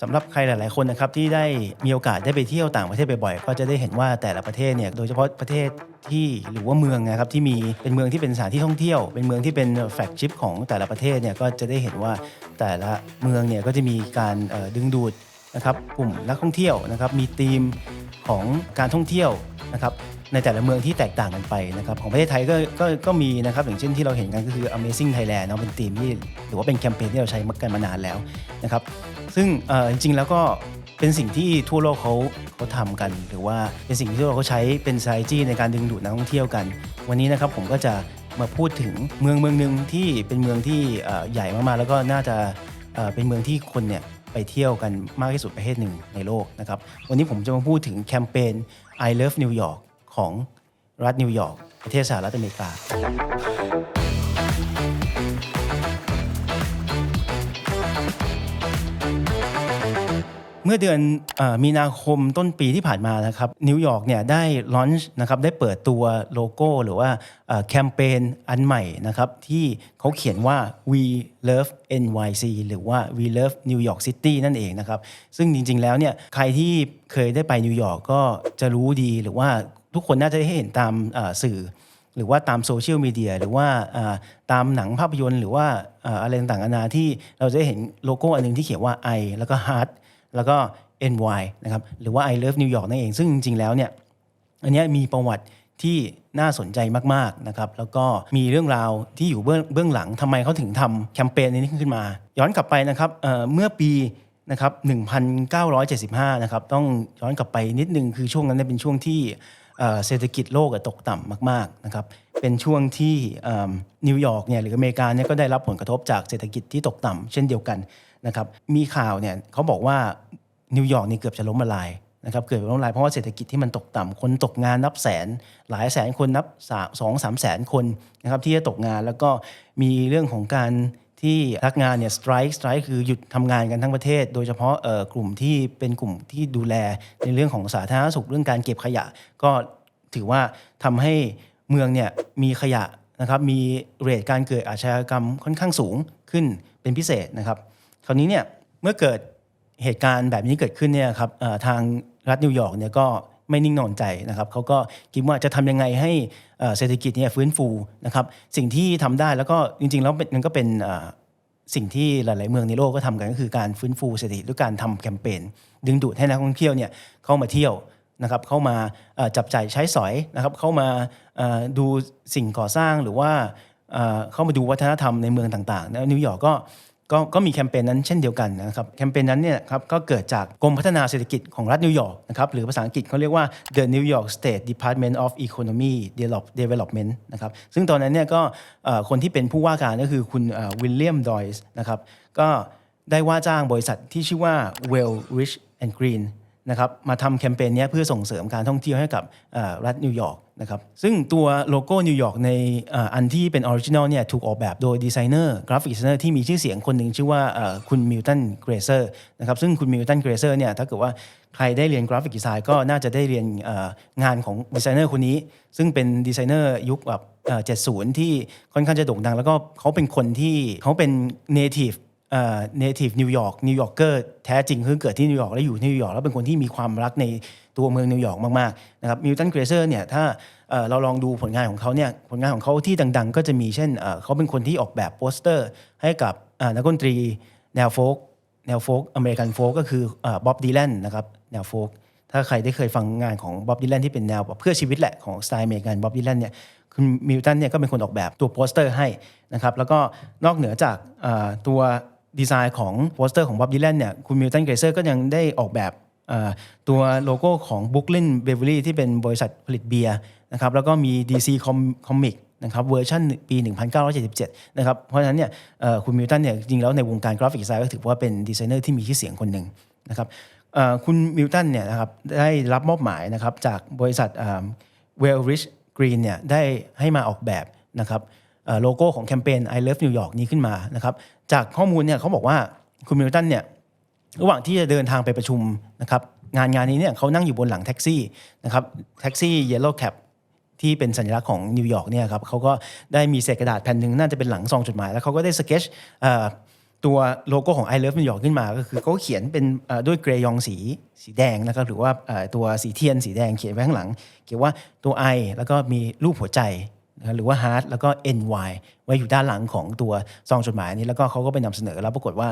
สำหรับใครหลาย ๆ คนนะครับที่ได้มีโอกาสได้ไปเที่ยวต่างประเทศบ่อยๆก็จะได้เห็นว่าแต่ละประเทศเนี่ยโดยเฉพาะประเทศที่หรือว่าเมืองนะครับที่มีเป็นเมืองที่เป็นสถานที่ท่องเที่ยว เป็นเมืองที่เป็นแฟลกชิพของแต่ละประเทศเนี่ยก็จะได้เห็นว่าแต่ละเมืองเนี่ยก็จะมีการดึงดูดนะครับกลุ่มนักท่องเที่ยวนะครับมีธีมของการท่องเที่ยวนะครับในแต่ละเมืองที่แตกต่างกันไปนะครับของประเทศไทยก็ก็ก็มีนะครับอย่างเช่นที่เราเห็นกันก็คือ Amazing Thailand เนาะเป็นธีมที่หรือว่าเป็นแคมเปญที่เราใช้มากันมานานแล้วนะครับ ซึ่งจริง ๆ แล้วก็เป็นสิ่งที่ทั่วโลกเขาเขาทำกัน หรือว่าเป็นสิ่งที่ทั่วโลกเขาใช้เป็น strategy ในการดึงดูดนักท่องเที่ยวกัน วันนี้นะครับผมก็จะมาพูดถึงเมืองเมืองหนึ่งที่เป็นเมืองที่ใหญ่มากๆ แล้วก็น่าจะเป็นเมืองที่คนเนี่ยไปเที่ยวกันมากที่สุดประเทศหนึ่งในโลกนะครับ วันนี้ผมจะมาพูดถึงแคมเปญ I Love New York ของรัฐนิวยอร์กประเทศสหรัฐอเมริกา เมื่อเดือนอมีนาคมต้นปีที่ผ่านมานะครับนิวยอร์กเนี่ยได้ลอนช์นะครับได้เปิดตัวโลโก้หรือว่าแคมเปญอันใหม่นะครับที่เขาเขียนว่า we love NYC หรือว่า we love New York City นั่นเองนะครับซึ่งจริงๆแล้วเนี่ยใครที่เคยได้ไปนิวยอร์กก็จะรู้ดีหรือว่าทุกคนน่าจะได้เห็นตามสื่อหรือว่าตามโซเชียลมีเดียหรือว่าตามหนังภาพยนตร์ หรือว่าอะไรต่างๆนานาที่เราจะเห็นโลโก้อันหนึงที่เขียนว่า I แล้วก็ Heart แล้วก็ NY นะครับหรือว่า I Love New York นั่นเองซึ่งจริงๆแล้วเนี่ยอันนี้มีประวัติที่น่าสนใจมากๆนะครับแล้วก็มีเรื่องราวที่อยู่เบื้องเบื้องหลังทำไมเขาถึงทำแคมเปญนี้ขึ้นมา ย้อนกลับไปนะครับเเมื่อปีนะครับ1975นะครับต้องย้อนกลับไปนิดนึงคือช่วงนั้นเป็นช่วงที่เศรษฐกิจโลกตกต่ำมากๆนะครับเป็นช่วงที่นิวยอร์กเนี่ยหรืออเมริกาเนี่ยก็ได้รับผลกระทบจากเศรษฐกิจที่ตกต่ำเช่นเดียวกัน นะครับมีข่าวเนี่ยเขาบอกว่านิวยอร์กนี่เกือบจะล้มละลายนะครับเกือบจะล้มละลายเพราะว่าเศรษฐกิจที่มันตกต่ำคนตกงานนับแสน หลายแสนคนนับสองสามแสนคนนะครับที่จะตกงานแล้วก็มีเรื่องของการที่พักงานเนี่ยสไตร์สไตร์คือหยุดทำงานกันทั้งประเทศ โดยเฉพาะเออกลุ่มที่เป็นกลุ่มที่ดูแลในเรื่องของสาธารณสุขเรื่องการเก็บขยะ ก็ถือว่าทำให้เมืองเนี่ยมีขยะนะครับมีเรทการเกิดอาชญากรรมค่อนข้างสูงขึ้นเป็นพิเศษนะครับ คราวนี้เนี่ยเมื่อเกิดเหตุการณ์แบบนี้เกิดขึ้นเนี่ยครับทางรัฐนิวยอร์กเนี่ยก็ไม่นิ่งนอนใจนะครับเขาก็คิดว่าจะทำยังไงให้เศรษฐกิจเนี่ยฟื้นฟูนะครับสิ่งที่ทำได้แล้วก็จริง ๆ แล้วมันก็เป็นสิ่งที่หลาย ๆ เมืองในโลกก็ทำกันก็คือการฟื้นฟูเศรษฐกิจด้วยการทำแคมเปญดึงดูดให้นักท่องเที่ยวเนี่ยเข้ามาเที่ยวนะครับเข้ามาจับจ่ายใช้สอยนะครับเข้ามาดูสิ่งก่อสร้างหรือว่าเอ่อเข้ามาดูวัฒนธรรมในเมืองต่างๆแล้วนิวยอร์กก็ ก็ก็มีแคมเปญนั้นเช่นเดียวกันนะครับแคมเปญนั้นเนี่ยครับก็เกิดจากกรมพัฒนาเศรษฐกิจของรัฐนิวยอร์กนะครับหรือภาษาอังกฤษเขาเรียกว่า the New York State Department of Economy Develop- Development นะครับซึ่งตอนนั้นเนี่ยก็คนที่เป็นผู้ว่าการก็คือคุณวิลเลียมดอยส์นะครับก็ได้ว่าจ้างบริษัทที่ชื่อว่า Well Rich and Green นะครับมาทำแคมเปญนี้เพื่อส่งเสริมการท่องเที่ยวให้กับรัฐนิวยอร์กนะครับซึ่งตัวโลโก้นิวยอร์กในอันที่เป็นออริจินอลเนี่ยถูกออกแบบโดยดีไซเนอร์กราฟิกดีไซเนอร์ที่มีชื่อเสียงคนหนึ่งชื่อว่าคุณมิลตันเกรเซอร์นะครับซึ่งคุณมิลตันเกรเซอร์เนี่ยถ้าเกิดว่าใครได้เรียนกราฟิกดีไซน์ก็น่าจะได้เรียนงานของดีไซเนอร์คนนี้ ซึ่งเป็นดีไซเนอร์ยุคแบบเอ่อ70ที่ค่อนข้างจะโด่งดัง แล้วก็เขาเป็นคนที่เขาเป็น native เอ่อ native นิวยอร์กนิวยอร์กเกอร์แท้จริงคือเกิดที่นิวยอร์กแล้วอยู่นิวยอร์กแล้วเป็นคนที่มีความรักในตัวเมืองนิวยอร์กมากๆนะครับมิลตันเกรเซอร์เนี่ยถ้าเราลองดูผลงานของเขาเนี่ยผลงานของเขาที่ดัง ๆ ก็จะมีเช่นเขาเป็นคนที่ออกแบบโปสเตอร์ ให้กับนักดนตรีแนวโฟกแนวโฟกอเมริกันโฟกก็คือบ๊อบดีแลนนะครับแนวโฟกถ้าใครได้เคยฟังงานของบ๊อบดีแลนที่เป็นแนวเพื่อชีวิตแหละของสไตล์อเมริกันบ๊อบดีแลนเนี่ยคุณมิลตันเนี่ยก็เป็นคนออกแบบตัวโปสเตอร์ให้นะครับแล้วก็นอกเหนือจากตัว ดีไซน์ของโปสเตอร์ของบ๊อบดีแลนเนี่ยคุณมิลตันเกรเซอร์ก็ยังได้ออกแบบตัวโลโก้ของ Brooklyn Beverly ที่เป็นบริษัทผลิตเบียร์นะครับแล้วก็มี DC Comic นะครับเวอร์ชันปี 1977 นะครับเพราะฉะนั้นเนี่ยคุณมิลตันเนี่ยจริงๆแล้วในวงการกราฟิกดีไซน์ก็ถือว่าเป็นดีไซเนอร์ที่มีชื่อเสียงคนหนึ่งนะครับคุณมิลตันเนี่ยนะครับได้รับมอบหมายนะครับจากบริษัทเวลริชกรีนเนี่ยได้ให้มาออกแบบนะครับ โลโก้ของแคมเปญ I Love New York นี้ขึ้นมานะครับจากข้อมูลเนี่ยเขาบอกว่าคุณมิลตันเนี่ยระหว่างที่จะเดินทางไปประชุมนะครับงานงานนี้เนี่ยเขานั่งอยู่บนหลังแท็กซี่นะครับแท็กซี่ Yellow Cab ที่เป็นสัญลักษณ์ของนิวยอร์กเนี่ยครับเขาก็ได้มีเศษกระดาษแผ่นหนึ่งน่าจะเป็นหลังซองจดหมาย แล้วเขาก็ได้สเก็ตชตัวโลโก้ของ I Love New York ขึ้นมา ก็คือเขาเขียนเป็นด้วยเกรยองสีสีแดงนะครับหรือว่าตัวสีเทียนสีแดงเขียนไว้ข้างหลัง เขียนว่าตัว I แล้วก็มีรูปหัวใจ หรือว่า Hard แล้วก็ ny ไว้อยู่ด้านหลังของตัวซองจดหมายนี้แล้วก็เขาก็ไปนำเสนอแล้วปรากฏว่า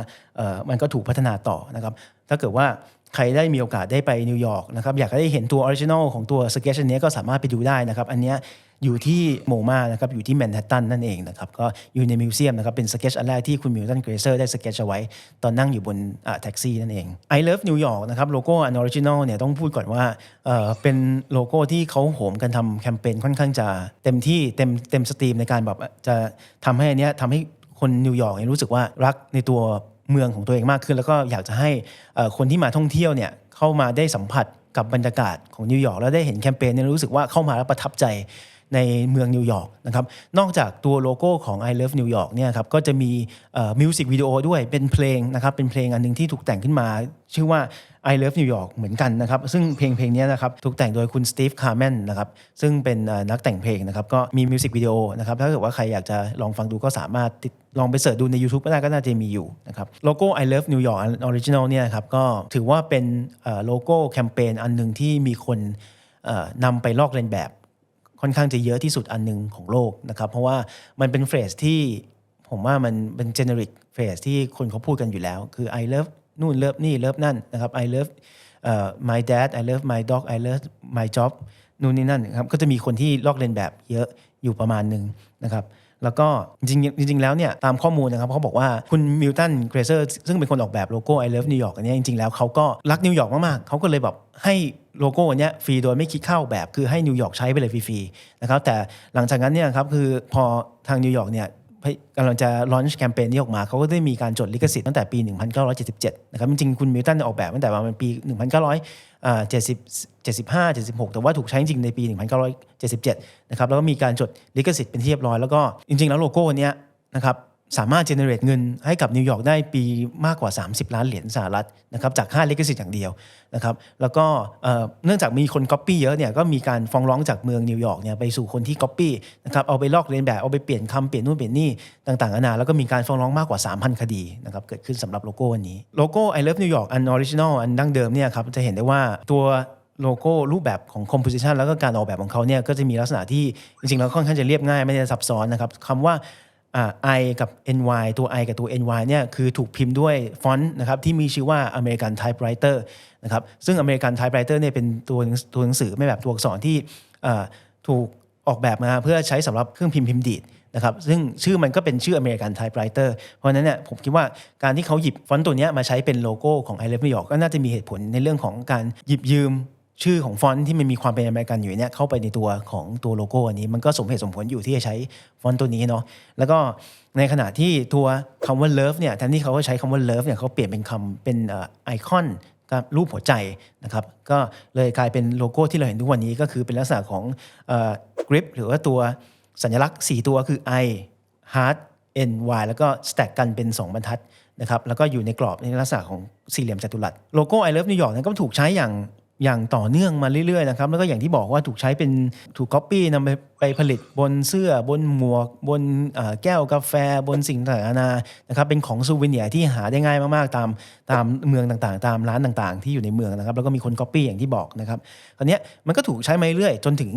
มันก็ถูกพัฒนาต่อนะครับถ้าเกิดว่า ใครได้มีโอกาสได้ไปนิวยอร์กนะครับอยากได้เห็นตัวออริจินอลของตัวสเก็ตอันนี้ก็สามารถไปดูได้นะครับ อันนี้อยู่ที่โมมานะครับอยู่ที่แมนฮัตตันนั่นเองนะครับก็อยู่ในมิวเซียมนะครับเป็นสเก็ตอันแรกที่คุณมิลตันเกรเซอร์ได้สเก็ตเอาไว้ ตอนนั่งอยู่บนแท็กซี่นั่นเอง I love New York นะครับโลโก้อันออริจินอลเนี่ยต้องพูดก่อนว่าเออเป็นโลโก้ที่เขาโหมกันทำแคมเปญค่อนข้างจะเต็มที่เต็มเต็มสตรีมในการแบบจะทำให้อันเนี้ยทำให้คนนิวยอร์กเนี่ยรู้สึกว่ารักในตัว เมืองของตัวเองมากขึ้น แล้วก็อยากจะให้คนที่มาท่องเที่ยวเนี่ยเข้ามาได้สัมผัสกับบรรยากาศของนิวยอร์กแล้วได้เห็นแคมเปญเนี่ยรู้สึกว่าเข้ามาแล้วประทับใจในเมืองนิวยอร์กนะครับนอกจากตัวโลโก้ของ I Love New York เนี่ยครับก็จะมีมิวสิกวิดีโอด้วยเป็นเพลงนะครับเป็นเพลงอันหนึงที่ถูกแต่งขึ้นมา ชื่อว่า I Love New York เหมือนกันนะครับซึ่งเพลงเพลงนี้นะครับถูกแต่งโดยคุณสตีฟคาร์แมนนะครับซึ่งเป็นนักแต่งเพลงนะครับก็มีมิวสิกวิดีโอนะครับถ้าเกิดว่าใครอยากจะลองฟังดูก็สามารถติด ลองไปเสิร์ชดูใน YouTube ก็ได้ก็น่าจะมีอยู่นะครับโลโก้ I Love New York Original เนี่ยครับก็ถือว่าเป็นโลโก้แคมเปญอันหนึ่งที่มีคนนำไปลอกเลียนแบบค่อนข้างจะเยอะที่สุดอันหนึ่งของโลกนะครับเพราะว่ามันเป็นเฟรสที่ผมว่ามันเป็น generic เฟสที่คนเขาพูดกันอยู่แล้ว คือ I love นู่น love นี่ love นั่นนะครับ I love เอ่อ my dad I love my dog I love my job นู่นนี่นั่นนะครับก็จะมีคนที่ลอกเลียนแบบเยอะอยู่ประมาณหนึ่งนะครับ แล้วก็จริงจริงแล้วเนี่ยตามข้อมูลนะครับเขาบอกว่าคุณมิลตันเกรเซอร์ซึ่งเป็นคนออกแบบโลโก้ I love New York อันนี้จริงๆแล้วเขาก็รักนิวยอร์กมากๆเขาก็เลยแบบให้โลโก้อันเนี้ยฟรีโดยไม่คิดเข้าแบบคือให้นิวยอร์กใช้ไปเลยฟรีๆนะครับแต่หลังจากนั้นเนี่ยครับคือพอทางนิวยอร์กเนี่ยกำลังจะลอนช์แคมเปญนี้ออกมา เขาก็ได้มีการจดลิขสิทธิ์ตั้งแต่ปี 1977 นะครับ จริงๆ คุณมิลตันออกแบบตั้งแต่ประมาณปี 1900 70 75 76 แต่ว่าถูกใช้จริงในปี 1977 นะครับแล้วก็มีการจดลิขสิทธิ์เป็นที่เรียบร้อยแล้วก็จริง ๆ แล้วโลโก้เนี้ยนะครับ สามารถ generate เงินให้กับนิวยอร์กได้ปีมากกว่า 30 ล้านเหรียญสหรัฐนะครับจากค่าลิขสิทธิ์อย่างเดียวนะครับแล้วก็เนื่องจากมีคน copy เยอะเนี่ยก็มีการฟ้องร้องจากเมืองนิวยอร์กเนี่ยไปสู่คนที่ copy นะครับเอาไปลอกเลียนแบบเอาไปเปลี่ยนคำเปลี่ยนนู่นเปลี่ยนนี่ต่างๆนานาแล้วก็มีการฟ้องร้องมากกว่า 3,000 คดีนะครับเกิดขึ้นสำหรับโลโก้อันนี้โลโก้ I Love New York อันออริจินอลอันดั้งเดิมเนี่ยครับจะเห็นได้ว่าตัวโลโก้รูปแบบของ composition แล้วก็การออกแบบของเขาเนี่ยก็จะมีลักษณะที่จริงๆแล้วค่อนข้างจะเรียบง่ายไม่ได้ซับซ้อนนะครับคำว่า i กับ ny ตัว i กับตัว ny เนี่ยคือถูกพิมพ์ด้วยฟอนต์นะครับที่มีชื่อว่า American Typewriter นะครับซึ่ง American Typewriter เนี่ยเป็นตัวตัวหนังสือไม่แบบตัวอักษรที่อ่าถูกออกแบบมาเพื่อใช้สำหรับเครื่องพิมพ์พิมพ์ดีดนะครับซึ่งชื่อมันก็เป็นชื่อ American Typewriter เพราะนั้นเนี่ยผมคิดว่าการที่เขาหยิบฟอนต์ตัวเนี้ยมาใช้เป็นโลโก้ของ I Love New York ก็น่าจะมีเหตุผลในเรื่องของการหยิบยืม ชื่อของฟอนต์ที่มันมีความเป็นอเมริกันอยู่เนี่ยเข้าไปในตัวของตัวโลโก้อันนี้ มันก็สมเหตุสมผลอยู่ที่จะใช้ฟอนต์ตัวนี้เนาะแล้วก็ในขณะที่ตัวคำว่า love เนี่ยแทนที่เขาจะใช้คำว่า love เนี่ยเขาเปลี่ยนเป็นคำเป็นไอคอนกับรูปหัวใจนะครับก็เลยกลายเป็นโลโก้ที่เราเห็นทุกวันนี้ก็คือเป็นลักษณะของกริปหรือว่าตัวสัญลักษณ์ 4 ตัวคือ I heart N Y แล้วก็ stack กันเป็น 2 บรรทัดนะครับแล้วก็อยู่ในกรอบในลักษณะของสี่เหลี่ยมจัตุรัสโลโก้ I Love New York นั้นก็ถูกใช้อย่าง อย่างต่อเนื่องมาเรื่อยๆนะครับแล้วก็อย่างที่บอกว่าถูกใช้เป็นถูกก๊อปปี้นำไปไปผลิตบนเสื้อบนหมวก บนแก้วกาแฟบนสิ่งต่างๆนานะครับเป็นของซูเวเนียร์ที่หาได้ง่ายมากๆตามตามเมืองต่างๆ ตามร้านต่างๆ ที่อยู่ในเมืองนะครับแล้วก็มีคนก๊อปปี้อย่างที่บอกนะครับตอนนี้มันก็ถูกใช้มาเรื่อยๆจนถึง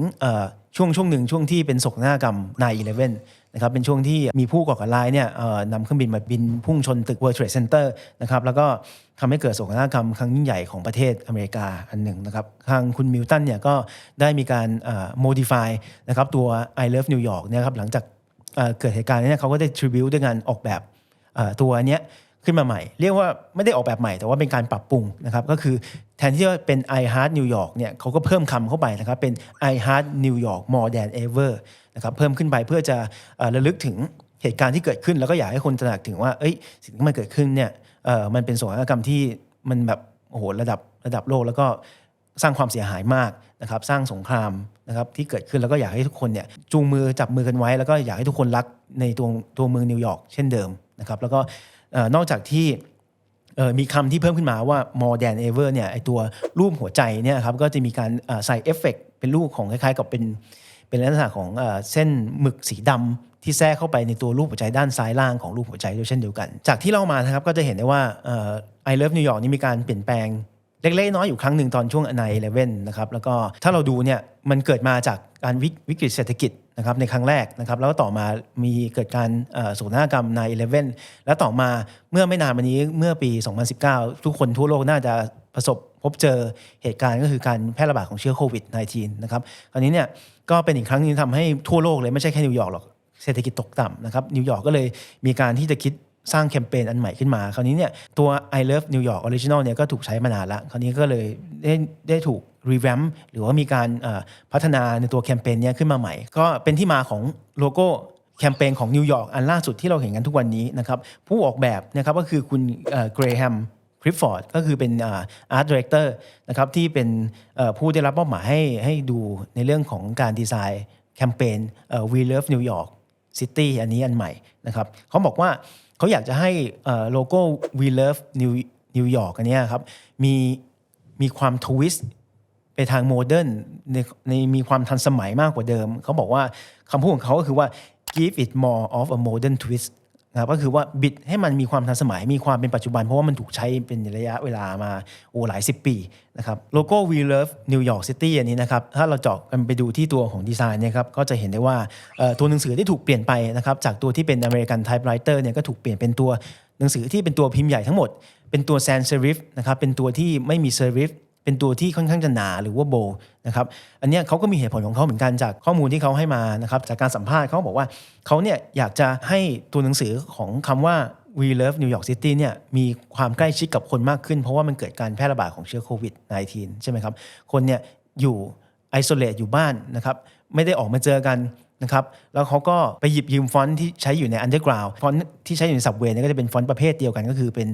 ช่วงช่วงหนึ่งช่วงที่เป็นศกนากรรม9-11นนะครับเป็นช่วงที่มีผู้ก่อการร้ายเนี่ยนำเครื่องบินมาบินพุ่งชนตึก World Trade Center นะครับแล้วก็ ทำให้เกิดโศกนาฏกรรมครั้งยิ่งใหญ่ของประเทศอเมริกาอันหนึ่งนะครับทางคุณมิลตันเนี่ยก็ได้มีการ modify นะครับตัว I Love New York เนี่ยครับหลังจากเเกิดเหตุการณ์นี้เขาก็ได้ tribute ด้วยการออกแบบตัวเนี้ยขึ้นมาใหม่ เรียกว่าไม่ได้ออกแบบใหม่ แต่ว่าเป็นการปรับปรุงนะครับก็คือแทนที่จะเป็น I Heart New York เนี่ยเขาก็เพิ่มคำเข้าไปนะครับเป็น I Heart New York More Than Ever นะครับเพิ่มขึ้นไปเพื่อจะระลึกถึงเหตุการณ์ที่เกิดขึ้น แล้วก็อยากให้คนตระหนักถึงว่าเอ้ยสิ่งที่มันเกิดขึ้นเนี่ย เออมันเป็นโศกนาฏกรรมที่มันแบบโอ้โหระดับระดับโลกแล้วก็สร้างความเสียหายมากนะครับ สร้างสงครามนะครับที่เกิดขึ้นแล้วก็อยากให้ทุกคนเนี่ยจูงมือจับมือกันไว้ แล้วก็อยากให้ทุกคนรักในตัวตัวเมืองนิวยอร์กเช่นเดิมนะครับแล้วก็นอกจากที่มีคำที่เพิ่มขึ้นมาว่า more than ever เนี่ยไอตัวรูปหัวใจเนี่ยครับก็จะมีการใส่เอฟเฟกต์เป็นรูปของคล้ายๆ กับเป็นเป็นลักษณะของเอ่อเส้นหมึกสีดำ ที่แทรกเข้าไปในตัวรูปหัวใจด้านซ้ายล่างของรูปหัวใจด้วยเช่นเดียวกัน จากที่เล่ามานะครับก็จะเห็นได้ว่าเอ่อ I Love New York นี่มีการเปลี่ยนแปลงเล็กๆน้อยอยู่ครั้งหนึ่งตอนช่วงในเเลเว่นนะครับแล้วก็ถ้าเราดูเนี่ยมันเกิดมาจากการวิวกฤตเศรษฐกิจนะครับในครั้งแรกนะครับแล้วต่อมามีเกิดการเอ่อโศกนากรรมในเเลเว่นแล้วต่อมาเมื่อไม่นานมานี้เมื่อปี 2019 ทุกคนทั่วโลกน่าจะประสบพบเจอเหตุการณ์ก็คือการแพร่ระบาดของเชื้อโควิด -19 นะครับคราวนี้เนี่ยก็เป็นอีกครั้งหนึงที่ทำให้ทั่วโลกเลยไม่ใช่แค่นิวยอร์กหรอก เศรษฐกิจตกต่ำนะครับนิวยอร์กก็เลยมีการที่จะคิดสร้างแคมเปญอันใหม่ขึ้นมา คราวนี้เนี่ยตัว I Love New York Original เนี่ยก็ถูกใช้มานานละคราวนี้ก็เลยได้ได้ถูกรีแวมหรือว่ามีการพัฒนาในตัวแคมเปญเนี้ยขึ้นมาใหม่ ก็เป็นที่มาของโลโก้แคมเปญของนิวยอร์กอันล่าสุดที่เราเห็นกันทุกวันนี้นะครับผู้ออกแบบนะครับก็คือคุณเกรแฮมคริฟฟอร์ดก็คือเป็นอาร์ตดีเรคเตอร์นะครับที่เป็นผู้ได้รับมอบหมายให้ให้ดูในเรื่องของการดีไซน์แคมเปญ We Love New York City อันนี้อันใหม่นะครับเขาบอกว่าเขาอยากจะให้โลโก้ We Love New New York อันนี้ครับมีมีความทวิสต์ไปทางโมเดิร์นในในมีความทันสมัยมากกว่าเดิม เขาบอกว่าคำพูดของเขาก็คือว่า give it more of a modern twist นะครับก็คือว่าบิดให้มันมีความทันสมัยมีความเป็นปัจจุบัน เพราะว่ามันถูกใช้เป็นระยะเวลามาโอ้หลายสิบปีนะครับโลโก้ We Love New York City อันนี้นะครับถ้าเราเจาะกันไปดูที่ตัวของดีไซน์เนี่ยครับก็จะเห็นได้ว่าตัวหนังสือที่ถูกเปลี่ยนไปนะครับจากตัวที่เป็น American Typewriter เนี่ยก็ถูกเปลี่ยนเป็นตัวหนังสือที่เป็นตัวพิมพ์ใหญ่ทั้งหมด เป็นตัว sans serif นะครับเป็นตัวที่ไม่มี serif เป็นตัวที่ค่อนข้างจะหนาหรือว่าโบนะครับอันนี้เขาก็มีเหตุผลของเขาเหมือนกันจากข้อมูลที่เขาให้มานะครับจากการสัมภาษณ์เขาบอกว่าเขาเนี่ยอยากจะให้ตัวหนังสือของคำว่า We Love New York City เนี่ยมีความใกล้ชิดกับคนมากขึ้น เพราะว่ามันเกิดการแพร่ระบาดของเชื้อโควิด -19 ใช่ไหมครับ คนเนี่ยอยู่ไอโซเลตอยู่บ้านนะครับไม่ได้ออกมาเจอกัน นะครับแล้วเขาก็ไปหยิบยืมฟอนต์ที่ใช้อยู่ใน Underground ฟอนต์ที่ใช้อยู่ใน Subway เนี่ยก็จะเป็นฟอนต์ประเภทเดียวกัน ก็คือเป็น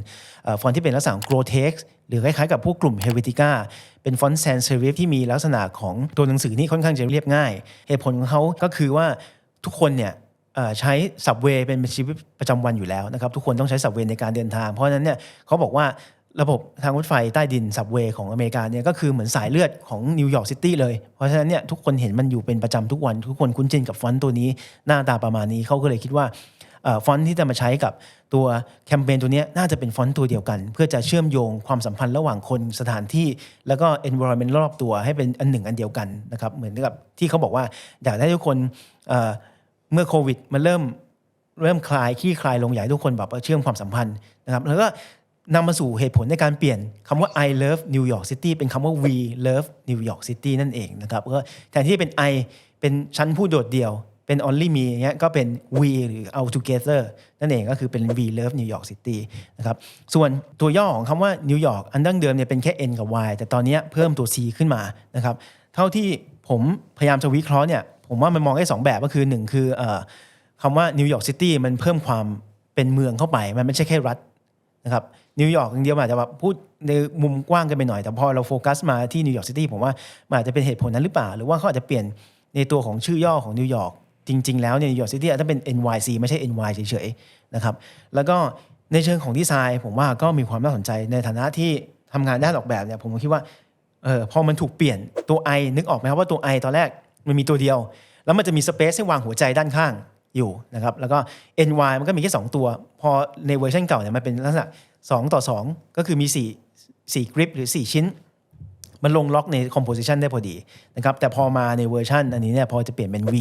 อฟอนต์ที่เป็นลักษณะของ Grotex หรือคล้ายๆกับพวกกลุ่ม Helvetica เป็นฟอนต์ sans serif ที่มีลักษณะของตัวหนังสือนี่ค่อนข้างจะเรียบง่าย เหตุผลของเขาก็คือว่าทุกคนเนี่ยใช้ Subway เป็นชีวิตประจำวันอยู่แล้วนะครับทุกคนต้องใช้ Subway ในการเดินทาง เพราะฉะนั้นเนี่ยเขาบอกว่า ระบบทางรถไฟใต้ดิน Subway ของอเมริกาเนี่ยก็คือเหมือนสายเลือดของนิวยอร์กซิตี้เลย เพราะฉะนั้นเนี่ยทุกคนเห็นมันอยู่เป็นประจำทุกวัน ทุกคนคุ้นชินกับฟอนต์ตัวนี้หน้าตาประมาณนี้เขาก็เลยคิดว่าฟอนต์ที่จะมาใช้กับตัวแคมเปญตัวนี้น่าจะเป็นฟอนต์ตัวเดียวกัน เพื่อจะเชื่อมโยงความสัมพันธ์ระหว่างคนสถานที่ แล้วก็ environment รอบตัวให้เป็นอันหนึ่งอันเดียวกันนะครับเหมือนกับที่เขาบอกว่าอยากให้ทุกคนเเมื่อโควิดมันเริ่มเริ่มคลายขี้คลายลงอยากให้ทุกคนแบบว่าเชื่อมความสัมพันธ์นะครับแล้วก็ นำมาสู่เหตุผลในการเปลี่ยนคำว่า I love New York City เป็นคำว่า we love New York City นั่นเองนะครับก็แทนที่เป็น I เป็นฉันผู้โดดเดี่ยวเป็น only me อย่างเงี้ยก็เป็น we หรือ all together นั่นเองก็คือเป็น we love New York City นะครับส่วนตัวย่อของคำว่า New York อันดั้งเดิมเนี่ยเป็นแค่ n กับ y แต่ตอนนี้เพิ่มตัว c ขึ้นมานะครับเท่าที่ผมพยายามจะวิเคราะห์เนี่ยผมว่ามันมองได้สองแบบก็คือหนึ่งคืออคำว่า New York City มันเพิ่มความเป็นเมืองเข้าไป มันไม่ใช่แค่รัฐนะครับ นิวยอร์กอย่างเดียวอาจจะแบบพูดในมุมกว้างกันไปหน่อย แต่พอเราโฟกัสมาที่นิวยอร์กซิตี้ผมว่ามันอาจจะเป็นเหตุผลนั้นหรือเปล่า หรือว่าเขาอาจจะเปลี่ยนในตัวของชื่อย่อของนิวยอร์กจริง ๆ แล้วเนี่ยนิวยอร์กซิตี้อาจจะเป็น NYC ไม่ใช่ NY เฉยๆนะครับแล้วก็ในเชิงของดีไซน์ ผมว่าก็มีความน่าสนใจในฐานะที่ทำงานด้านออกแบบเนี่ยผมคิดว่าเออพอมันถูกเปลี่ยนตัว I นึกออกไหมครับว่าตัว I ตอนแรกมันมีตัวเดียว แล้วมันจะมีสเปซให้วางหัวใจด้านข้างอยู่นะครับแล้วก็ NY มันก็มีแค่2ตัว พอในเวอร์ชันเก่าเนี่ยมันเป็นลักษณะ 2 ต่อ 2 ก็คือมี 4 4กริปหรือ 4 ชิ้น มันลงล็อกใน composition ได้พอดีนะครับแต่พอมาในเวอร์ชันอันนี้เนี่ยพอจะเปลี่ยนเป็น V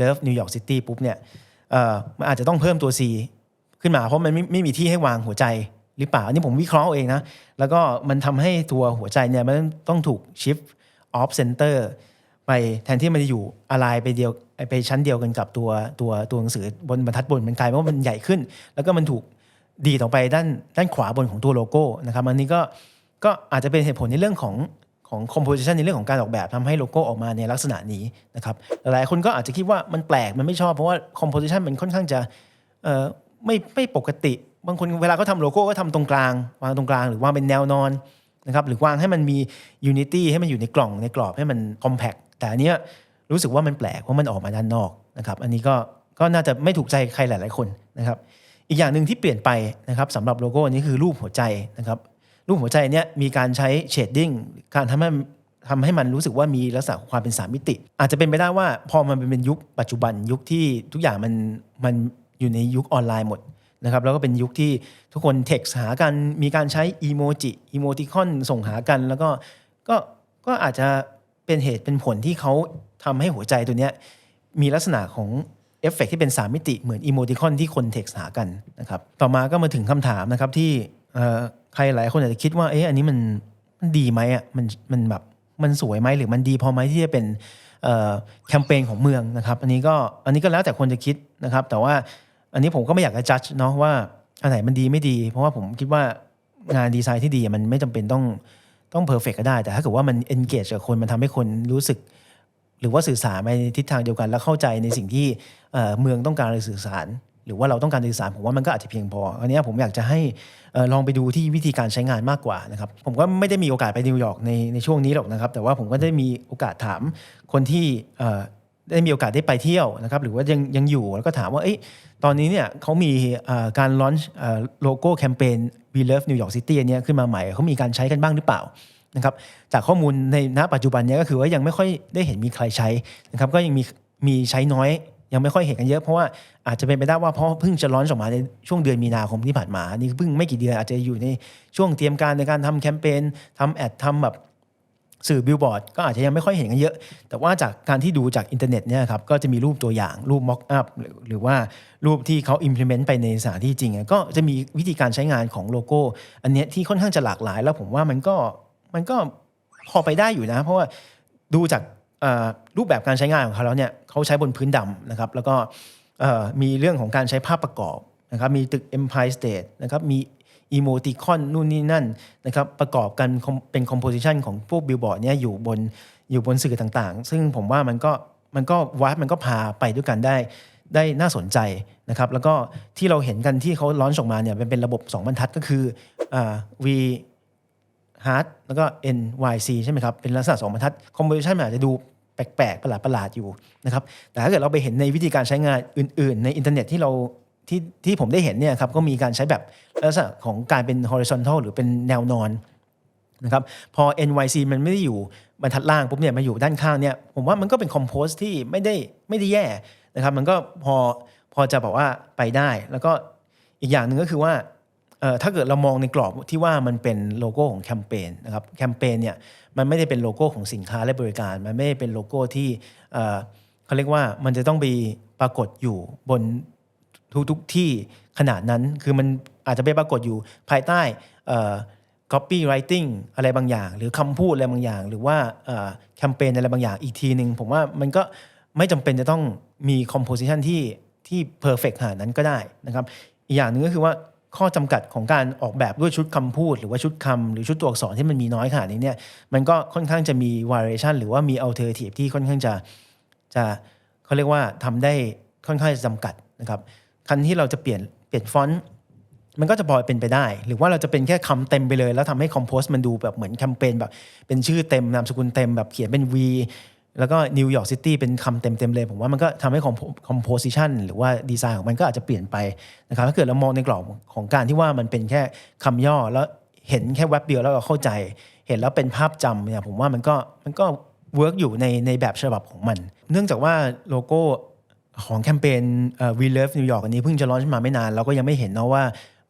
Love New York City ปุ๊บเนี่ยเอ่อมันอาจจะต้องเพิ่มตัว C ขึ้นมาเพราะมันไม่ไม่มีที่ให้วางหัวใจหรือเปล่าอันนี้ผมวิเคราะห์เองนะ แล้วก็มันทำให้ตัวหัวใจเนี่ยมันต้องถูก shift off center ไปแทนที่มันจะอยู่อะไรไปเดียวไปชั้นเดียวกันกับตัวตัวตัวหนังสือบนบรรทัดบนมันกลายเป็นว่ามันใหญ่ขึ้น แล้วก็มันถูก ดีดออไปด้านด้านขวาบนของตัวโลโก้นะครับอันนี้ก็ก็อาจจะเป็นเหตุผลในเรื่องของของ composition ในเรื่องของการออกแบบทำให้โลโก้ออกมาในลักษณะนี้นะครับหลายคนก็อาจจะคิดว่ามันแปลกมันไม่ชอบเพราะว่า composition มันค่อนข้างจะไม่ไม่ปกติ บางคนเวลาเขาทำโลโก้ก็ทำตรงกลาง วางตรงกลาง หรือวางเป็นแนวนอนนะครับหรือวางให้มันมี unity ให้มันอยู่ในกล่องในกรอบให้มัน compact แต่อันเนี้ยรู้สึกว่ามันแปลกเพราะมันออกมาด้านนอกนะครับอันนี้ก็ก็น่าจะไม่ถูกใจใครหลาย ๆ คนนะครับ อีกอย่างหนึ่งที่เปลี่ยนไปนะครับสำหรับโลโก้นี้คือรูปหัวใจนะครับรูปหัวใจเนี้ยมีการใช้เชดดิ้งการทำให้ทำให้มันรู้สึกว่ามีลักษณะความเป็นสามมิติ อาจจะเป็นไปได้ว่าพอมันเป็นยุคปัจจุบันยุคที่ทุกอย่างมันมันอยู่ในยุคออนไลน์หมดนะครับแล้วก็เป็นยุคที่ทุกคนเท็กซ์หากันมีการใช้อีโมจิอีโมติคอนส่งหากัน แล้วก็ก็ก็อาจจะเป็นเหตุเป็นผลที่เขาทำให้หัวใจตัวเนี้ยมีลักษณะของ เอฟเฟกที่เป็น 3 มิติเหมือนอีโมติคอนที่คนเท็กซ์หากันนะครับต่อมาก็มาถึงคำถามนะครับที่ใครหลายคนอาจจะคิดว่าเอ๊ะอันนี้มันมันดีไหมอะมันมันแบบมันสวยไหมหรือมันดีพอไหมที่จะเป็นแคมเปญของเมืองนะครับ อันนี้ก็อันนี้ก็แล้วแต่คนจะคิดนะครับ แต่ว่าอันนี้ผมก็ไม่อยากจะจัดเนาะว่าอันไหนมันดีไม่ดี เพราะว่าผมคิดว่างานดีไซน์ที่ดีมันไม่จำเป็นต้องต้องเพอร์เฟกก็ได้ แต่ถ้าเกิดว่ามัน engage กับคนมันทำให้คนรู้สึก หรือว่าสื่อสารไปในทิศทางเดียวกัน แล้วเข้าใจในสิ่งที่เมืองต้องการสื่อสาร หรือว่าเราต้องการสื่อสารผมว่ามันก็อาจจะเพียงพออันนี้ผมอยากจะให้ลองไปดูที่วิธีการใช้งานมากกว่านะครับผมก็ไม่ได้มีโอกาสไปนิวยอร์กในในช่วงนี้หรอกนะครับ แต่ว่าผมก็ได้มีโอกาสถามคนที่ได้มีโอกาสได้ไปเที่ยวนะครับหรือว่ายังยังอยู่แล้วก็ถามว่าอ้ตอนนี้เนี่ยเขามีการลอนโลโก้แคมเปญ We Love New York City เนี้ยขึ้นมาใหม่เขามีการใช้กันบ้างหรือเปล่า นะครับจากข้อมูลในณปัจจุบันเนี้ก็คือว่ายังไม่ค่อยได้เห็นมีใครใช้นะครับก็ยังมีมีใช้น้อยยังไม่ค่อยเห็นกันเยอะเพราะว่าอาจจะเป็นไปได้ว่าเพราะเพิ่งจะร้อนออกมาในช่วงเดือนมีนาคมที่ผ่านมานี่เพิ่งไม่กี่เดือนอาจจะอยู่ในช่วงเตรียมการในการทำแคมเปญทำแอดทำแบบสื่อบิลบอร์ดก็อาจจะยังไม่ค่อยเห็นกันเยอะ แต่ว่าจากการที่ดูจากอินเทอร์เน็ตเนี่ยครับก็จะมีรูปตัวอย่างรูป mock up หรือหรือว่ารูปที่เขา implement ไปในสถานที่จริง ก็จะมีวิธีการใช้งานของโลโก้ อันนี้ที่ค่อนข้างจะหลากหลาย แล้วผมว่ามันก็ มันก็พอไปได้อยู่นะ เพราะว่าดูจากรูปแบบการใช้งานของเขาแล้วเนี่ยเขาใช้บนพื้นดำนะครับ แล้วก็มีเรื่องของการใช้ภาพประกอบนะครับ มีตึก Empire State นะครับ มีอีโมติคอนนู่นนี่นั่นนะครับประกอบกันเป็นคอมโพสิชันของพวกบิลบอร์ดเนี่ยอยู่บนอยู่บนสื่อต่างๆ ซึ่งผมว่ามันก็มันก็วัดมันก็พาไปด้วยกันได้ได้น่าสนใจนะครับ แล้วก็ที่เราเห็นกันที่เขาล้อนออกมาเนี่ยเป็นเป็นระบบ 2 บรรทัดก็คืออ่า V hard แล้วก็ NYC ใช่ไหมครับ เป็นลักษณะสองบรรทัด composition มันอาจจะดูแปลกๆ ประหลาดๆ อยู่นะครับ แต่ถ้าเกิดเราไปเห็นในวิธีการใช้งานอื่น ๆ ในอินเทอร์เน็ตที่เราที่ที่ผมได้เห็นเนี่ยครับก็มีการใช้แบบลักษณะของการเป็น horizontal หรือเป็นแนวนอนนะครับพอ NYC มันไม่ได้อยู่บรรทัดล่างปุ๊บเนี่ยมาอยู่ด้านข้างเนี่ยผมว่ามันก็เป็น compose ที่ไม่ได้ไม่ได้แย่นะครับมันก็พอพอจะบอกว่าไปได้ แล้วก็อีกอย่างหนึ่งก็คือว่า ถ้าเกิดเรามองในกรอบที่ว่ามันเป็นโลโก้ของแคมเปญนะครับแคมเปญเนี่ยมันไม่ได้เป็นโลโก้ของสินค้าและบริการ มันไม่ได้เป็นโลโก้ที่เอ่อเขาเรียกว่ามันจะต้องไปปรากฏอยู่บนทุกทุกๆที่ขนาดนั้นคือมันอาจจะไปปรากฏอยู่ภายใต้เอ่อ copywriting อะไรบางอย่าง หรือคำพูดอะไรบางอย่าง หรือว่าเอ่อแคมเปญอะไรบางอย่างอีกทีหนึ่งผมว่ามันก็ไม่จำเป็นจะต้องมี composition ที่ที่ perfect ขนาดนั้นก็ได้นะครับ อีกอย่างหนึ่งก็คือว่า ข้อจำกัดของการออกแบบด้วยชุดคำพูด หรือว่าชุดคำหรือชุดตัวอักษรที่มันมีน้อยขนาดนี้เนี่ยมันก็ค่อนข้างจะมี variation หรือว่ามี alternative ที่ค่อนข้างจะจะเขาเรียกว่าทำได้ค่อนข้างจะจำกัดนะครับคันที่เราจะเปลี่ยนเปลี่ยนฟอนต์มันก็จะพอเป็นไปได้ หรือว่าเราจะเป็นแค่คำเต็มไปเลย แล้วทำให้คอมโพสมันดูแบบเหมือนแคมเปญแบบเป็นชื่อเต็มนามสกุลเต็มแบบเขียนเป็น V แล้วก็นิวยอร์กซิตี้เป็นคำเต็มๆเลย ผมว่ามันก็ทำให้คอมโพสิชันหรือว่าดีไซน์ของมันก็อาจจะเปลี่ยนไปนะครับถ้าเกิดเรามองในกรอบของการที่ว่ามันเป็นแค่คำย่อแล้วเห็นแค่แว็บเดียวแล้วเราเข้าใจ เห็นแล้วเป็นภาพจำเนี่ยผมว่ามันก็มันก็เวิร์กอยู่ในในแบบฉบับของมัน เนื่องจากว่าโลโก้ของแคมเปญ We Love New York อันนี้เพิ่งจะลอนช์มาไม่นาน เราก็ยังไม่เห็นนะว่า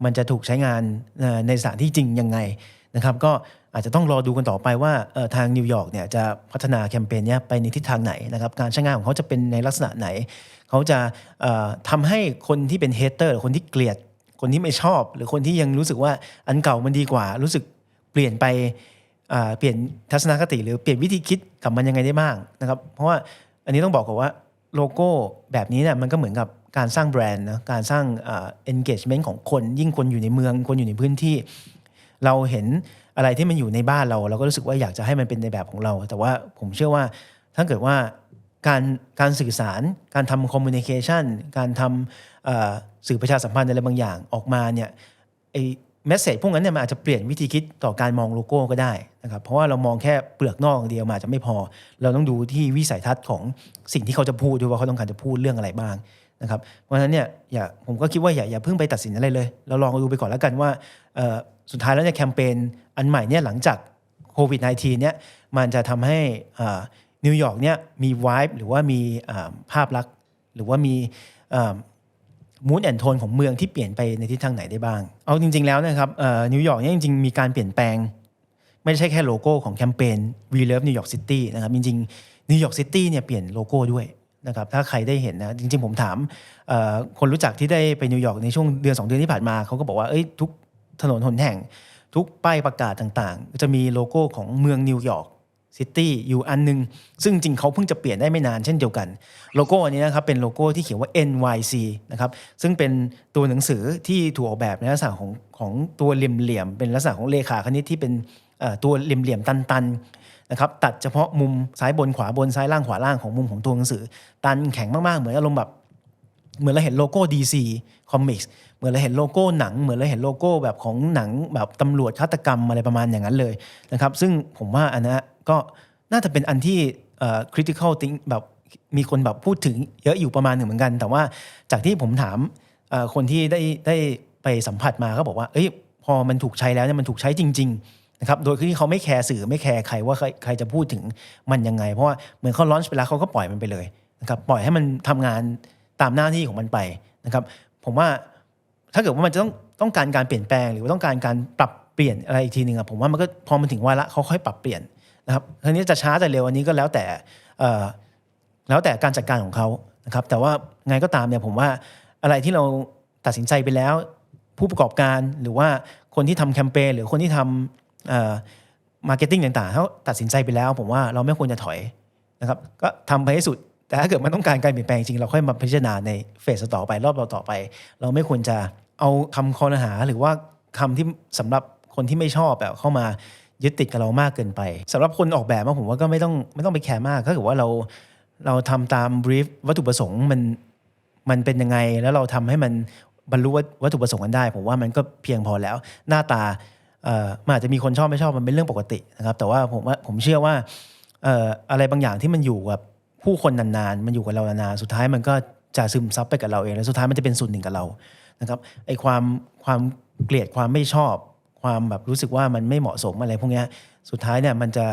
มันจะถูกใช้งานในสถานที่จริงยังไงนะครับ ก็ อาจจะต้องรอดูกันต่อไปว่าทางนิวยอร์กเนี่ยจะพัฒนาแคมเปญเนี้ยไปในทิศทางไหนนะครับการใช้งานของเขาจะเป็นในลักษณะไหน เขาจะเอ่อทำให้คนที่เป็นเฮเตอร์คนที่เกลียดคนที่ไม่ชอบ หรือคนที่ยังรู้สึกว่าอันเก่ามันดีกว่า รู้สึกเปลี่ยนไปเปลี่ยนทัศนคติ หรือเปลี่ยนวิธีคิดกับมันยังไงได้บ้างนะครับเพราะว่าอันนี้ต้องบอกก่อนว่าโลโก้แบบนี้เนี่ยมันก็เหมือนกับการสร้างแบรนด์นะการสร้าง engagement ของคนยิ่งคนอยู่ในเมือง คนอยู่ในพื้นที่ เราเห็นอะไรที่มันอยู่ในบ้านเรา เราก็รู้สึกว่าอยากจะให้มันเป็นในแบบของเรา แต่ว่าผมเชื่อว่าถ้าเกิดว่าการการสื่อสาร การทำ communication การทำสื่อประชาสัมพันธ์อะไรบางอย่างออกมาเนี่ยไอ้เมสเซจพวกนั้นเนี่ยมันอาจจะเปลี่ยนวิธีคิดต่อการมองโลโก้ก็ได้นะครับเพราะว่าเรามองแค่เปลือกนอกเดียวมาจจะไม่พอ เราต้องดูที่วิสัยทัศน์ของสิ่งที่เขาจะพูดด้วยว่าเขาต้องการจะพูดเรื่องอะไรบ้าง นะครับเพราะฉะนั้นเนี่ยอย่าผมก็คิดว่าอย่าอย่าเพิ่งไปตัดสินอะไรเลย เราลองดูไปก่อนแล้วกันว่าสุดท้ายแล้วเนี่ยแคมเปญอันใหม่เนี่ยหลังจากโควิด -19 เนี่ยมันจะทำให้นิวยอร์กเนี่ยมีวายหรือว่ามีภาพลักษณ์ หรือว่ามีมูดแอนโทนของเมืองที่เปลี่ยนไปในทิศทางไหนได้บ้าง เอาจริง ๆแล้วนะครับนิวยอร์กเนี่ยจริงๆ มีการเปลี่ยนแปลง ไม่ใช่แค่โลโก้ของแคมเปญ We Love New York City นะครับจริงๆ New York City เนี่ยเปลี่ยนโลโก้ด้วย นะครับถ้าใครได้เห็นนะจริงๆ ผมถามคนรู้จักที่ได้ไปนิวยอร์กในช่วงเดือน2 เดือนที่ผ่านมาเขาก็บอกว่าเอ้ยทุกถนนหนแห่ง ทุกป้ายประกาศต่างๆ จะมีโลโก้ของเมืองนิวยอร์กซิตี้อยู่อันหนึง ซึ่งจริงเขาเพิ่งจะเปลี่ยนได้ไม่นานเช่นเดียวกัน โลโก้อันนี้นะครับเป็นโลโก้ที่เขียนว่า NYC นะครับซึ่งเป็นตัวหนังสือที่ถูกออกแบบในลักษณะของของตัวเหลี่ยมๆเป็นลักษณะของเลขาคณิตที่เป็นเอ่อตัวเหลี่ยมๆตันๆ นะครับตัดเฉพาะมุมซ้ายบนขวาบนซ้ายล่างขวาล่างของมุมของตัวหนังสือ ตันแข็งมากๆ เหมือนอารมณ์แบบเหมือนเราเห็นโลโก้ DC Comics เหมือนเราเห็นโลโก้หนัง เหมือนเราเห็นโลโก้แบบของหนังแบบตำรวจฆาตกรรมอะไรประมาณอย่างนั้นเลยนะครับซึ่งผมว่าอันนั้ก็น่าจะเป็นอันที่ critical think แบบมีคนแบบพูดถึงเยอะอยู่ประมาณหนึ่งเหมือนกัน แต่ว่าจากที่ผมถามคนที่ได้ได้ไปสัมผัสมาก็บอกว่า เอ้ยพอมันถูกใช้แล้วเนี่ยมันถูกใช้จริง ๆ นะครับโดยที่เขาไม่แคร์สื่อไม่แคร์ใครว่าใครจะพูดถึงมันยังไง เพราะว่าเหมือนเขาลอนช์ไปแล้วเขาก็ปล่อยมันไปเลยนะครับปล่อยให้มันทำงานตามหน้าที่ของมันไปนะครับผมว่าถ้าเกิดว่ามันจะต้องต้องการการเปลี่ยนแปลง หรือว่าต้องการการปรับเปลี่ยนอะไรอีกทีหนึ่งอะผมว่ามันก็พอมันถึงวาระเขาค่อยปรับเปลี่ยนนะครับทีนี้จะช้าจะเร็วอันนี้ก็แล้วแต่แล้วแต่การจัดการของเขานะครับแต่ว่าไงก็ตามเนี่ยผมว่าอะไรที่เราตัดสินใจไปแล้ว ผู้ประกอบการหรือว่าคนที่ทำแคมเปญหรือคนที่ทำ มาร์เก็ตติ้งต่างๆเขาตัดสินใจไปแล้ว ผมว่าเราไม่ควรจะถอยนะครับก็ทำไปให้สุด แต่ถ้าเกิดมันต้องการการเปลี่ยนแปลงจริงเราค่อยมาพิจารณาในเฟสต่อไปรอบเราต่อไป เราไม่ควรจะเอาคำคอรหาหรือว่าคำที่สำหรับคนที่ไม่ชอบแบบเข้ามายึดติดกับเรามากเกินไปสำหรับคนออกแบบมาผมว่าก็ไม่ต้องไม่ต้องไปแคร์มากถ้าเกิดว่าเราเราทำตามบรีฟวัตถุประสงค์มันมันเป็นยังไงแล้วเราทำให้มันบรรลุวัตถุประสงค์กันได้ ผมว่ามันก็เพียงพอแล้ว หน้าตา มันอาจจะมีคนชอบไม่ชอบมันเป็นเรื่องปกตินะครับแต่ว่าผมว่าผมเชื่อว่าอะไรบางอย่างที่มันอยู่กับผู้คนนานๆ มันอยู่กับเรานานๆ สุดท้ายมันก็จะซึมซับไปกับเราเอง แล้วสุดท้ายมันจะเป็นส่วนหนึ่งกับเรา นะครับ ไอ้ความความเกลียดความไม่ชอบ ความแบบรู้สึกว่ามันไม่เหมาะสมอะไรพวกนี้สุดท้ายเนี่ยมันจะ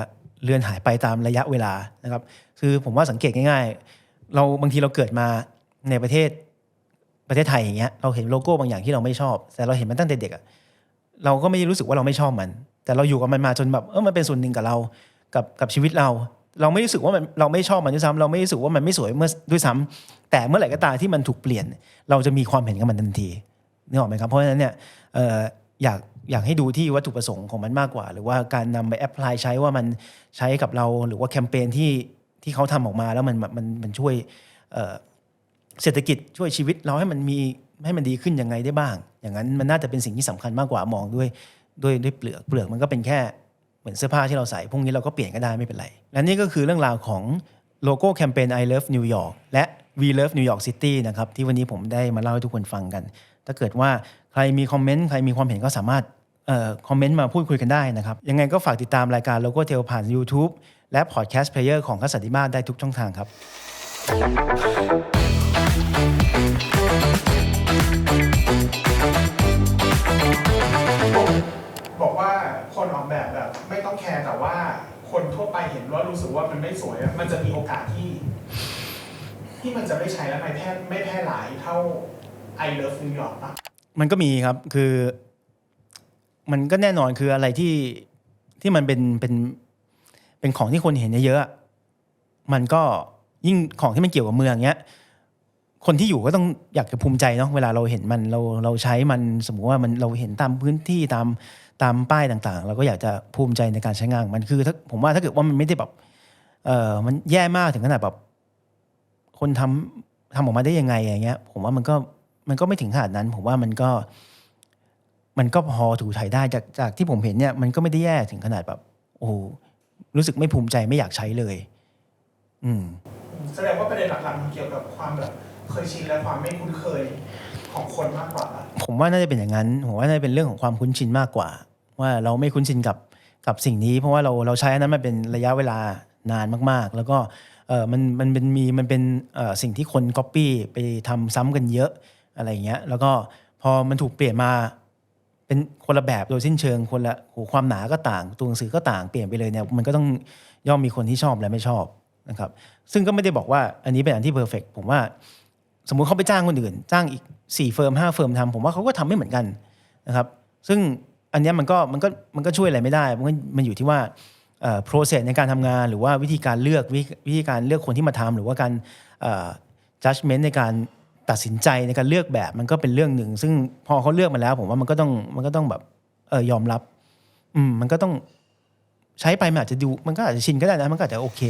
เลือนหายไปตามระยะเวลา นะครับ คือผมว่าสังเกตง่าย ๆ เราบางทีเราเกิดมาในประเทศประเทศไทยอย่างเงี้ย เราเห็นโลโก้บางอย่างที่เราไม่ชอบ แต่เราเห็นมันตั้งแต่เด็กอะ เราก็ไม่รู้สึกว่าเราไม่ชอบมัน แต่เราอยู่กับมันมาจนแบบเออมันเป็นส่วนหนึ่งกับเรากับกับชีวิตเรา เราไม่รู้สึกว่ามันเราไม่ชอบมันด้วยซ้ำเราไม่รู้สึกว่ามันไม่สวยเมื่อด้วยซ้ำแต่เมื่อไหร่ก็ตามที่มันถูกเปลี่ยน เราจะมีความเห็นกับมันทันทีนึกออกไหมครับเพราะฉะนั้นเนี่ยเอ่ออยากอยากให้ดูที่วัตถุประสงค์ของมันมากกว่า หรือว่าการนำไปแอพพลายใช้ว่ามันใช้กับเรา หรือว่าแคมเปญที่ที่เขาทำออกมาแล้วมันมันมันช่วยเศรษฐกิจช่วยชีวิตเราให้มันมี ให้มันดีขึ้นยังไงได้บ้าง อย่างนั้นมันน่าจะเป็นสิ่งที่สำคัญมากกว่ามองด้วยด้วยด้วยเปลือกเปลือกมันก็เป็นแค่เหมือนเสื้อผ้าที่เราใส่พรุ่งนี้เราก็เปลี่ยนก็ได้ไม่เป็นไร และนี่ก็คือเรื่องราวของโลโก้แคมเปญ I Love New York และ We Love New York City นะครับที่วันนี้ผมได้มาเล่าให้ทุกคนฟังกัน ถ้าเกิดว่าใครมีคอมเมนต์ใครมีความเห็นก็สามารถเอ่อคอมเมนต์มาพูดคุยกันได้นะครับ ยังไงก็ฝากติดตามรายการโลโก้เทลผ่าน YouTube และพอดแคสต์เพลเยอร์ของคัสสันติมาได้ทุกช่องทางครับ บอกว่าคนออกแบบแบบไม่ต้องแคร์แต่ว่าคนทั่วไปเห็นว่ารู้สึกว่ามันไม่สวยอะมันจะมีโอกาสที่ ที่มันจะไม่ใช้แล้วไม่แพร่ไม่แพร่หลายเท่า I Love New York ปะมันก็มีครับคือ มันก็แน่นอนคืออะไรที่ที่มันเป็นเป็นเป็นของที่คนเห็นเยอะๆอะมันก็ยิ่งของที่มันเกี่ยวกับเมืองเนี้ย คนที่อยู่ก็ต้องอยากจะภูมิใจเนาะเวลาเราเห็นมันเราเราใช้มันสมมติว่ามันเราเห็นตามพื้นที่ตามตามป้ายต่างๆ เราก็อยากจะภูมิใจในการใช้งานมันคือถ้าผมว่าถ้าเกิดว่ามันไม่ได้แบบเออมันแย่มากถึงขนาดแบบคนทำทำออกมาได้ยังไงอย่างเงี้ย ผมว่ามันก็มันก็ไม่ถึงขนาดนั้น ผมว่ามันก็ มันก็พอถูถ่ายได้จากจากที่ผมเห็นเนี่ย มันก็ไม่ได้แย่ถึงขนาดแบบ โอ้รู้สึกไม่ภูมิใจไม่อยากใช้เลย อืมแสดงว่าประเด็นหลักๆมันเกี่ยวกับความแบบ เคยชินและความไม่คุ้นเคยของคนมากกว่า ผมว่าน่าจะเป็นอย่างนั้น ผมว่าน่าจะเป็นเรื่องของความคุ้นชินมากกว่า ว่าเราไม่คุ้นชินกับกับสิ่งนี้ เพราะว่าเราเราใช้อันนั้นมาเป็นระยะเวลานานมาก ๆ แล้วก็เออมันมันเป็นมีมันเป็นเอ่อสิ่งที่คนก๊อปปี้ไปทำซ้ำกันเยอะอะไรเงี้ยแล้วก็พอมันถูกเปลี่ยนมาเเป็นคนละแบบโดยสิ้นเชิงคนละโหความหนาก็ต่าง ตัวหนังสือก็ต่างเปลี่ยนไปเลยเนี่ยมันก็ต้องย่อมมีคนที่ชอบและไม่ชอบนะครับซึ่งก็ไม่ได้บอกว่าอันนี้เป็นอันที่เพอร์เฟกผมว่า สมมุติเขาไปจ้างคนอื่น จ้างอีก4เฟิร์ม5เฟิร์มทำผมว่าเขาก็ทำไม่เหมือนกันนะครับ ซึ่งอันนี้มันก็มันก็มันก็ช่วยอะไรไม่ได้ มันก็มันอยู่ที่ว่าเอ่อ process ในการทำงาน หรือว่าวิธีการเลือกวิวิธีการเลือกคนที่มาทำหรือว่าการเอ่อ judgment ในการตัดสินใจในการเลือกแบบมันก็เป็นเรื่องหนึ่ง ซึ่งพอเขาเลือกมาแล้ว ผมว่ามันก็ต้องมันก็ต้องแบบเออยอมรับ อืมมันก็ต้องใช้ไปมันอาจจะดูมันก็อาจจะชินก็ได้นะมันก็อาจจะโอเค